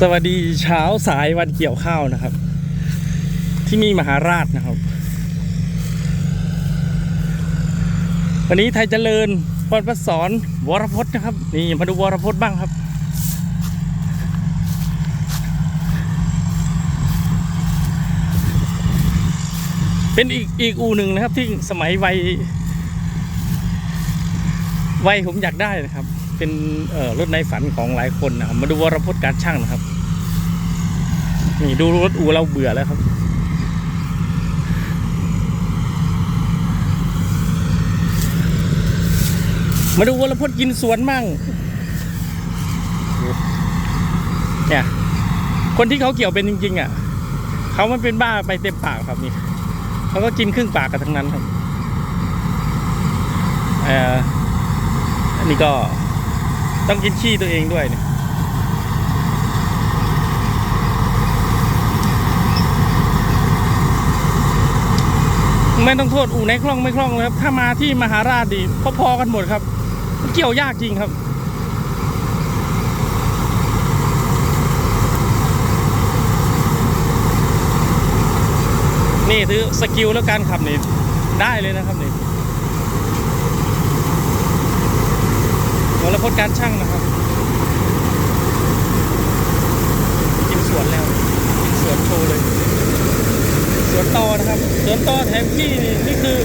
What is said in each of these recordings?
สวัสดีเช้าสายวันเกี่ยวข้าวนะครับ ที่นี่มหาราชนะครับ วันนี้ไทยเจริญพรประสอนวรพจน์นะครับ นี่มาดูวรพจน์บ้างครับ เป็นอีกอีกอูหนึ่งนะครับที่สมัยวัยวัยผมอยากได้นะครับ เป็นรถในฝันของหลายคนนะครับมาดูวรพจน์การช่างนะครับ นี่ดูรถอูเราเบื่อแล้วครับ มาดูวรพจน์กินสวนมั่งเนี่ยคนที่เขาเกี่ยวเป็นจริง ๆ อะเขามันเป็นบ้าไปเต็มปากครับนี่เขาก็กินครึ่งปากกันทั้งนั้นครับเอ่ออันนี้ก็ ต้องกินขี้ตัวเองด้วยเนี่ยไม่ต้องโทษอู่ไหนคล่องไม่คล่องเลยครับ ถ้ามาที่มหาราชดีพอๆกันหมดครับ เกี่ยวยากจริงครับ นี่ถือสกิลแล้วการขับนี่ได้เลยนะครับนี่ รพจน์การช่างนะครับกินสวนแล้วกินสวนโชว์เลย สวนต่อนะครับสวนต่อแถมที่นี่นี่คือ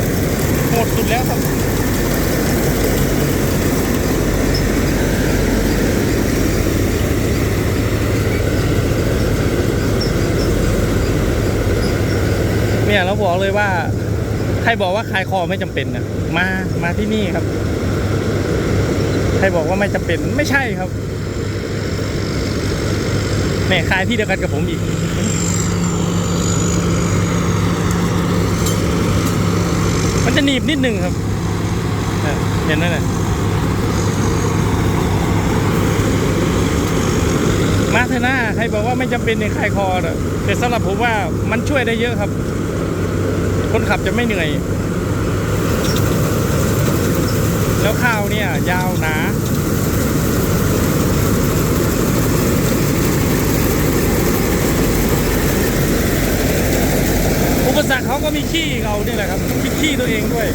โหดสุดแล้วครับเนี่ยเราบอกเลยว่า ใครบอกว่าคลายคอไม่จำเป็นนะมามาที่นี่ครับ ใครบอกว่าไม่จำเป็นไม่ใช่ครับเนี่ยคลายที่เดียวกันกับผมอีกมันจะหนีบนิดนึงครับเห็นไหมนี่ยมาเถอะหน้าใครบอกว่าไม่จำเป็นในคลายคอน่ะแต่สำหรับผมว่ามันช่วยได้เยอะครับ คนขับจะไม่เหนื่อย แล้วข้าวเนี่ย ยาวหนาอุปสรรคเขาก็มีขี้เราเนี่ยแหละครับมีขี้ตัวเองด้วย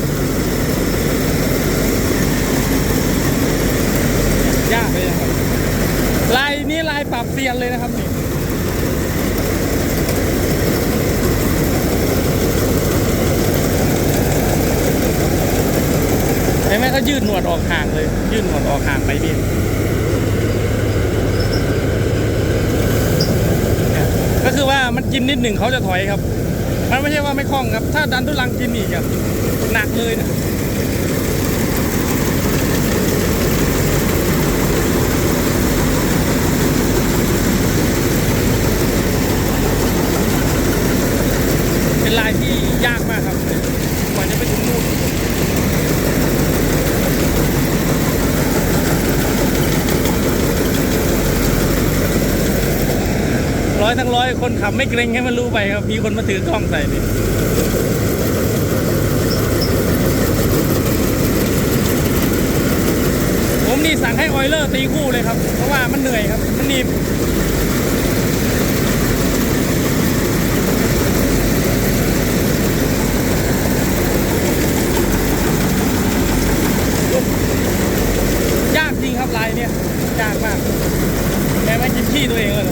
ยากเลยครับลายนี้ลายปรับเซียนเลยนะครับนี่ ห็นไหมเขายืดหนวดออกห่างเลย ยืดหนวดออกห่างไปนี่เนี่ยก็คือว่ามันกินนิดหนึ่งเขาจะถอยครับ มันไม่ใช่ว่าไม่คล่องครับ ถ้าดันทุลังกินอีกอะหนักเลยนะเป็นลายที่ยากมากครับกว่าจะไปถึงนู่นร้ อยทั้งร้อยคนขับไม่เกรงให้มันรู้ไปครับ มีคนมาถือกล้องใส่นี่ผมนี่สั่งให้ออยเลอร์ตีคู่เลยครับ เพราะว่ามันเหนื่อยครับ มันหนีบยากจริงครับลายเนี่ยยากมากแกไม่กินขี้ตัวเองเลย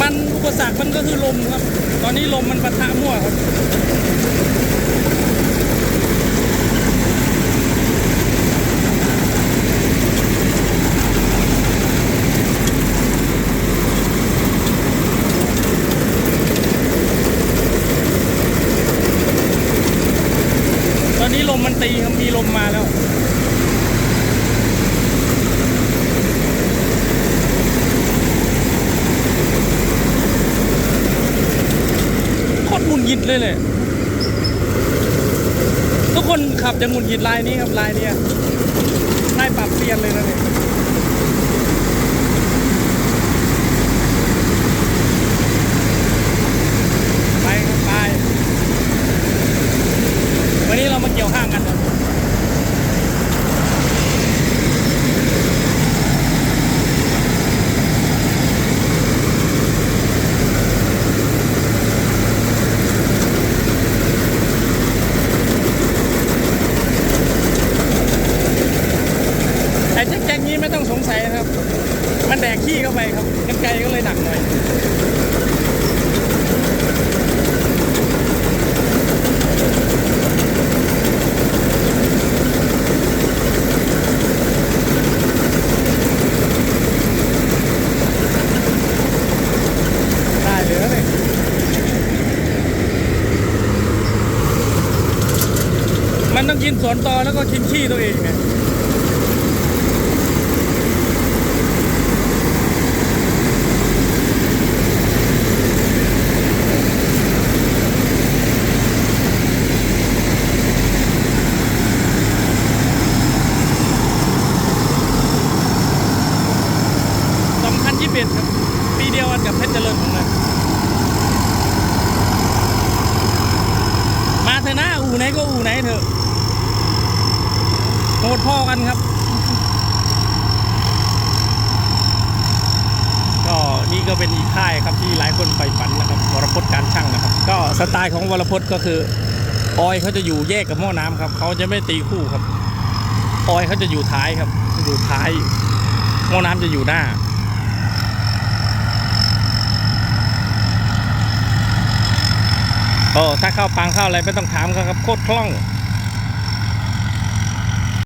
มันอุปสรรคมันก็คือลมครับ ตอนนี้ลมมันปะทะมั่วครับ ตอ นี้ลมมันตีครับมีลมมาแล้วโคตรหงุดหงิดเลยเลยทุกคนขับจะหงุดหงิดลายนี้ครับลายเนี้ยลายปรับเปลี่ยนเลยนะเนี่ยไปครับไปวันนี้เรามาเกี่ยวข้างกันครับ ไม่ต้องสงสัยนะครับ มันแดกขี้เข้าไปครับกันไกลก็เลยหนักหน่อยได้เลยมันต้องกินสวนตอแล้วก็กินขี้ตัวเองไงสองพันยี่สิบเอ็ดครับ ปีเดียวกันกับเพชรเจริญของมันมาเถอะนะอู่ไหน ก็อู่ไหนเถอะโหดพ่อกันครับ ก็นี่ก็เป็นอีกค่ายครับที่หลายคนใฝ่ฝันนะครับวรพจน์การช่างนะครับ ก็สไตล์ของวรพจน์ก็คือ ออยเขาจะอยู่แยกกับหม้อน้ำครับเขาจะไม่ตีคู่ครับ ออยเขาจะอยู่ท้ายครับ อยู่ท้ายหม้อน้ำจะอยู่หน้า โอ้ถ้าเข้าปังเข้าอะไรไม่ต้องถามเขาครับโคตรคล่อง